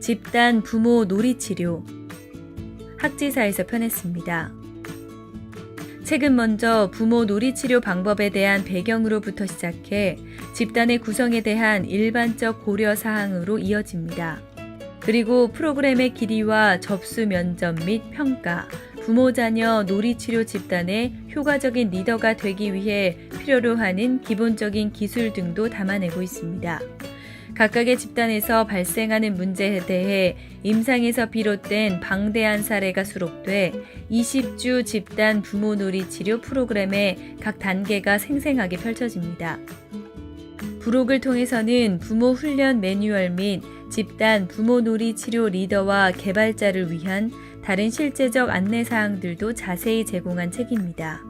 집단 부모 놀이 치료 학지사에서 펴냈습니다. 책은 먼저 부모 놀이 치료 방법에 대한 배경으로부터 시작해 집단의 구성에 대한 일반적 고려 사항으로 이어집니다. 그리고 프로그램의 길이와 접수 면접 및 평가, 부모 자녀 놀이 치료 집단의 효과적인 리더가 되기 위해 필요로 하는 기본적인 기술 등도 담아내고 있습니다. 각각의 집단에서 발생하는 문제에 대해 임상에서 비롯된 방대한 사례가 수록돼 20주 집단 부모 놀이 치료 프로그램의 각 단계가 생생하게 펼쳐집니다. 부록을 통해서는 부모 훈련 매뉴얼 및 집단 부모 놀이 치료 리더와 개발자를 위한 다른 실제적 안내 사항들도 자세히 제공한 책입니다.